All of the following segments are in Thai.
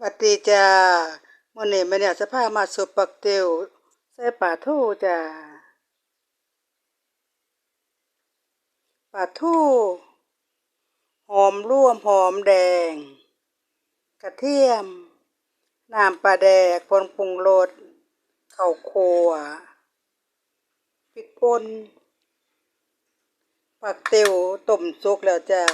วัดดีจ้ามื้อนี้ม่เนี่ยจะพามาสุปปักเตียวใส่ปลาทูจ้าปลาทูหอมร่วมหอมแดง กระเทียมน้ำปลาแดกผงปรุงรสข้าวคั่วพริกป่นปักเตียวต้มสุกแล้วจ้า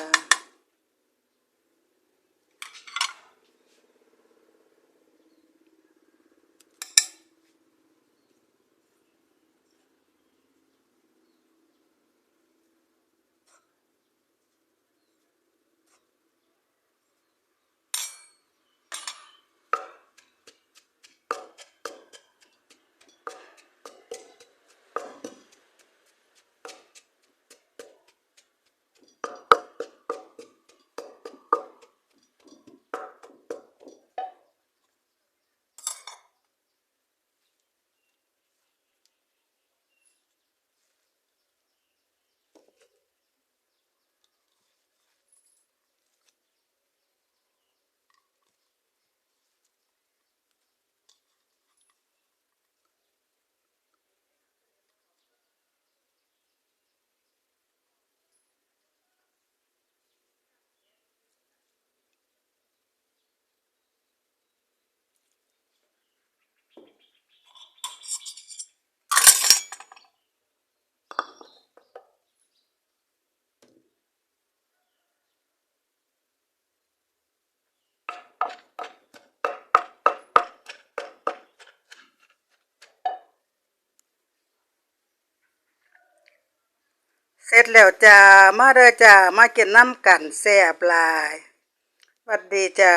เสร็จแล้วจ้า มาเด้อจ้า มากินน้ำกันแซ่บลาย วัดดีจ้า